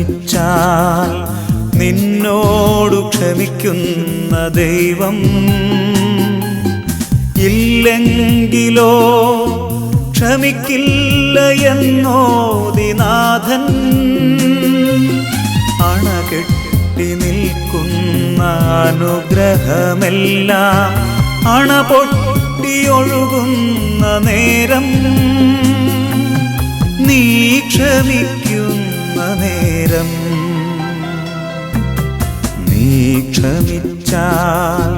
ക്ഷമിച്ചാൽ നിന്നോടു ക്ഷമിക്കുന്ന ദൈവം ഇല്ലെങ്കിലോ ക്ഷമിക്കില്ല എന്നോദിനാഥൻ അണകെട്ടി നിൽക്കുന്ന അനുഗ്രഹമെല്ലാം അണ പൊട്ടിയൊഴുകുന്ന നേരം നീ ക്ഷമിക്കുന്ന നേരം നീ ക്ഷമിച്ചാൽ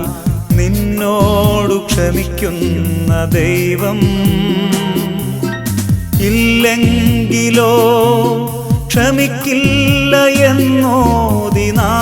നിന്നോടു ക്ഷമിക്കുന്ന ദൈവം ഇല്ലെങ്കിലോ ക്ഷമിക്കില്ല എന്നോദിനാഥൻ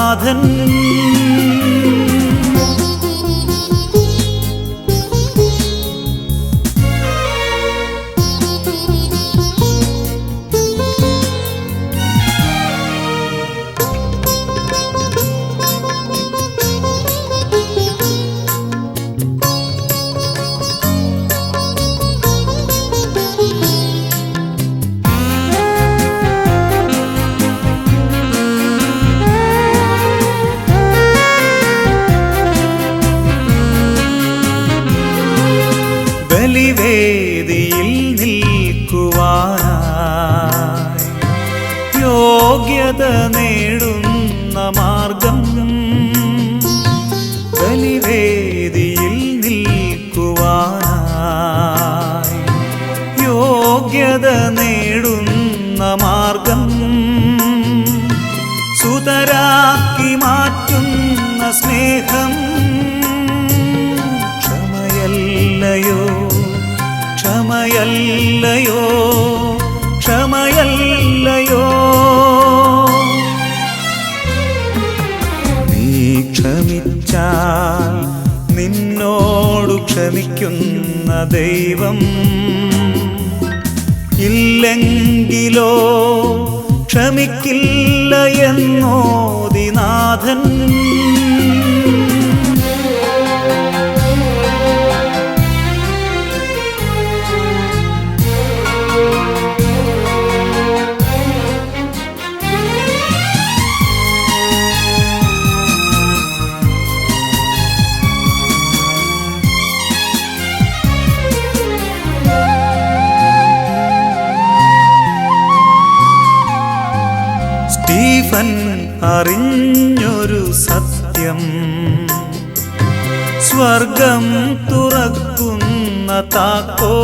യോഗ്യത നേടുന്ന മാർഗം സുതരാക്കി മാറ്റുന്ന സ്നേഹം. ക്ഷമയല്ലയോ ക്ഷമയല്ലയോ ക്ഷമയല്ലയോ. നീ ക്ഷമിച്ചാൽ നിന്നോടു ക്ഷമിക്കുന്ന ദൈവം. ഇല്ലെങ്കിലോ ക്ഷമിക്കില്ല എന്നോദിനാഥൻ തുറക്കുന്ന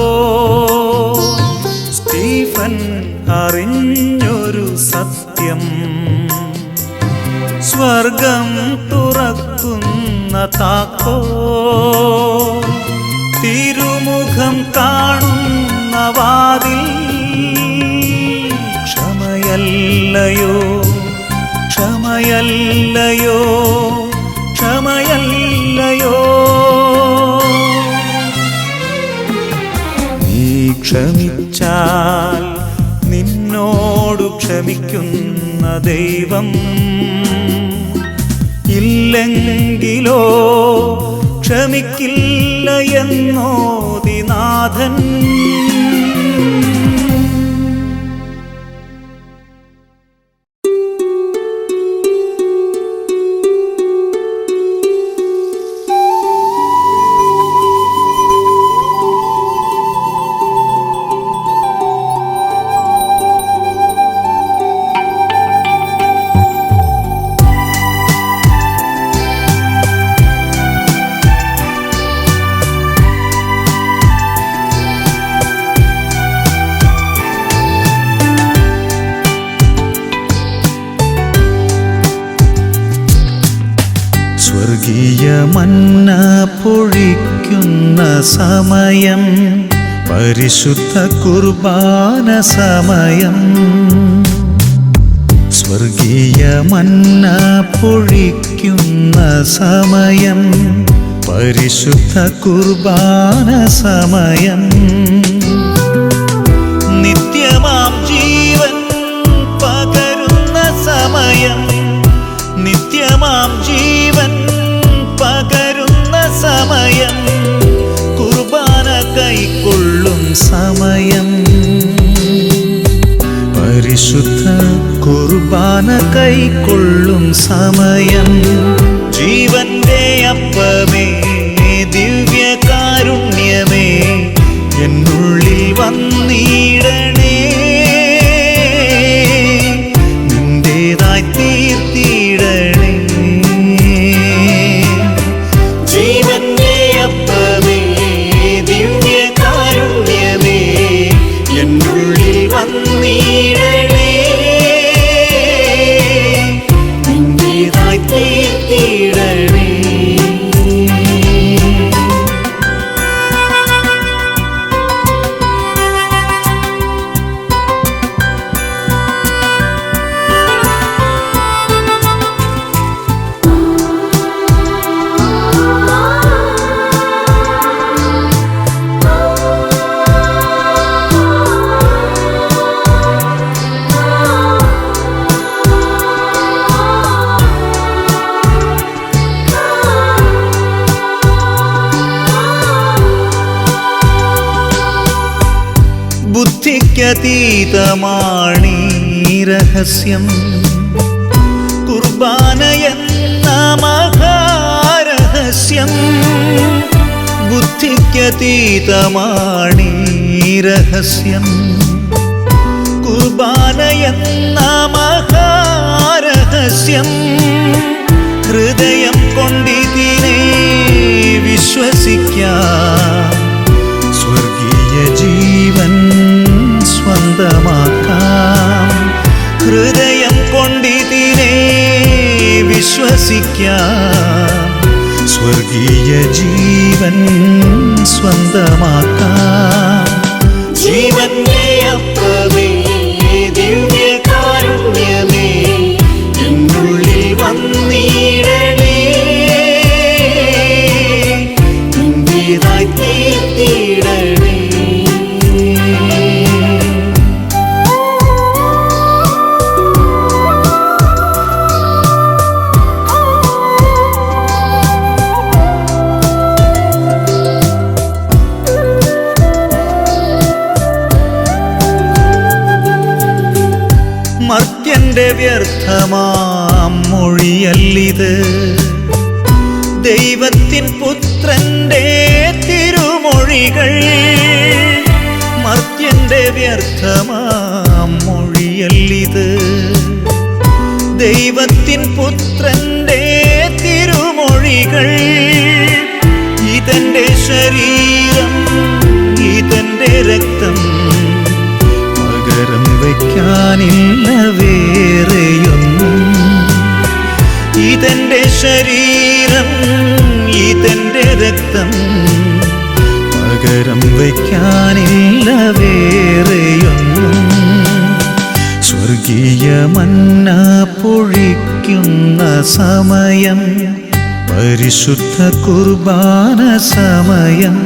ക്ഷമിച്ചാൽ നിന്നോടു ക്ഷമിക്കുന്ന ദൈവം ഇല്ലെങ്കിലോ ക്ഷമിക്കില്ല എന്നോദിനാഥൻ സ്വർഗീയ മന്ന പൊഴിക്കുന്ന സമയം പരിശുദ്ധ കുർബാന സമയം. സ്വർഗീയ മന്ന പൊഴിക്കുന്ന സമയം പരിശുദ്ധ കുർബാന സമയം. വിശുദ്ധ കുർബാന കൈക്കൊള്ളും സമയം. ജീവന്റെ അപ്പമേ ദിവ്യകാരുണ്യമേ എന്നുള്ളിൽ വന്നീ ബുദ്ധിക്കതീതമാണീ രഹസ്യം കുർബാന എന്ന മഹാരഹസ്യം ബുദ്ധിക്കതീതമാണീ രഹസ്യം കുർബാന എന്ന മഹാരഹസ്യം ഹൃദയം കൊണ്ടിതിനെ വിശ്വസിക്കാം. സ്വർഗീയ ജീവൻ സ്വന്തമാക്കാം ഹൃദയം കൊണ്ടിതിനെ വിശ്വസിക്കാം. സ്വർഗീയ ജീവൻ സ്വന്തമാക്കാം. ജീവന്റെ മൊഴിയല്ലിത് ദൈവത്തിൻ പുത്രന്റെ തിരുമൊഴികൾ മർത്യന്റെ വ്യർത്ഥമാം മൊഴിയല്ലിത്. ദൈവത്തിൻ പുത്രന്റെ തിരുമൊഴികൾ ഇതെന്റെ ശരീരം ഇതെന്റെ രക്തം പകരം വയ്ക്കാനില്ല ഇതെന്റെ ശരീരം ഇതെന്റെ രക്തം. പകരം വയ്ക്കാനില്ല വേറെയൊന്നും. സ്വർഗീയ മന്ന പൊഴിക്കുന്ന സമയം പരിശുദ്ധ കുർബാന സമയം.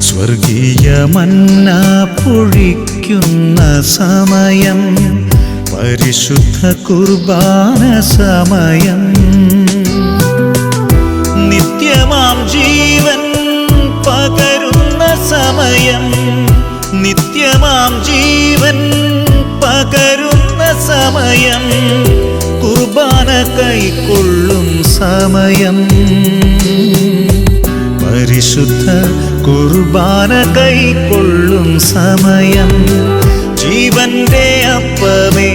സ്വർഗീയ മന്ന പൊഴിക്കുന്ന സമയം പരിശുദ്ധ കുർബാന സമയം. നിത്യമാം ജീവൻ പകരുന്ന സമയം. നിത്യമാം ജീവൻ പകരുന്ന സമയം. കുർബാന കൈക്കൊള്ളും സമയം. പരിശുദ്ധ കുർബാന കൈക്കൊള്ളും സമയം. ജീവന്റെ അപ്പമേ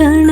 കാണൂ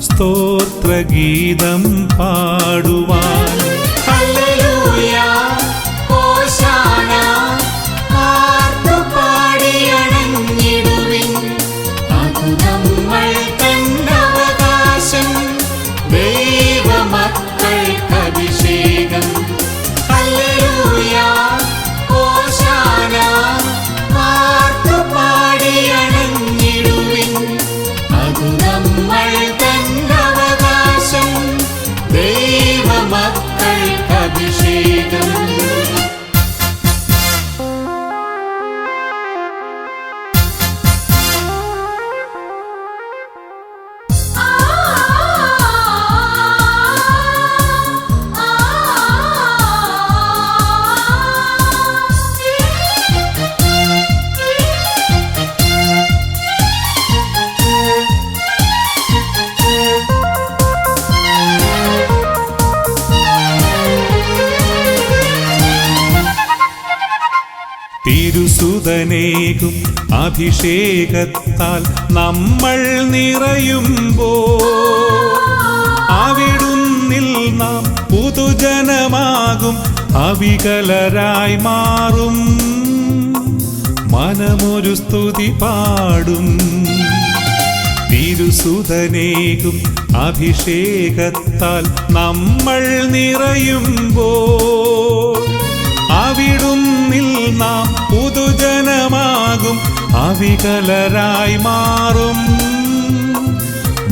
സ്തോത്രഗീതം പാടുവാൻ. തിരുസുതനേകും അഭിഷേകത്താൽ നമ്മൾ നിറയുമ്പോ അവിടുന്നിൽ നാം പുതുജനമാകും അവികലരായി മാറും. മനമൊരു സ്തുതി പാടും. തിരുസുതനേകും അഭിഷേകത്താൽ നമ്മൾ നിറയുമ്പോ അവിടുന്നിൽ നാം പുതുജനമാകും അവികലരായി മാറും.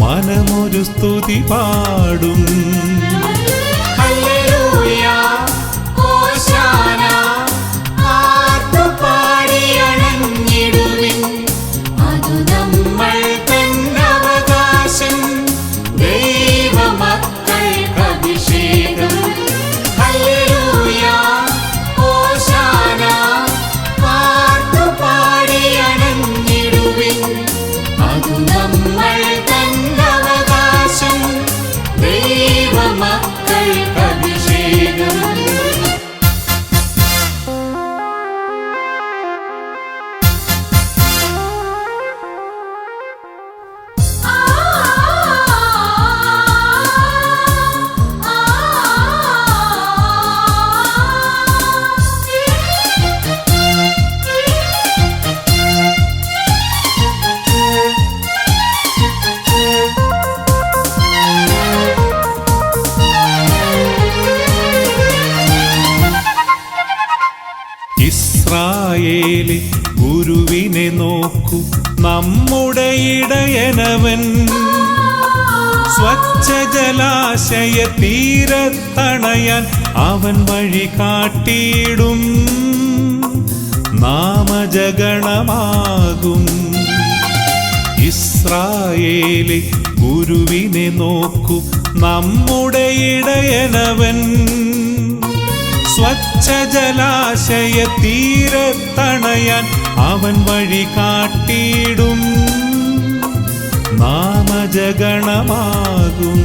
മനമൊരു സ്തുതി പാടും. ജലാശയ തീരത്തണയാൻ അവൻ വഴി കാട്ടിയിടും. നാമജഗണമാകും. ഇസ്രായേലി ഗുരുവിനെ നോക്കൂ നമ്മുടെ ഇടയനവൻ. സ്വച്ഛ ജലാശയ തീരത്തണയാൻ അവൻ വഴി കാട്ടിയിടും. നാമജഗണമാകും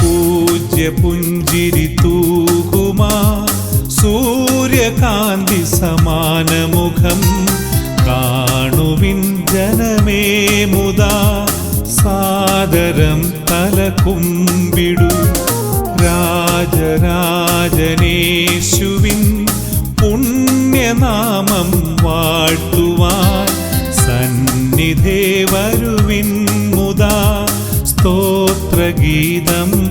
പൂജ്യ പുഞ്ചിരി തൂകുമാ സൂര്യകാന്തി സമാനമുഖം കാണുവിൻ ജനമേ മുതാ സാദരം തലകുമ്പിടു. രാജരാജനേശുവിൻ പുണ്യനാമം വാഴ്ത്തുവാൻ സന്നിധേ വരുവിൻ സ്തോത്രഗീതം.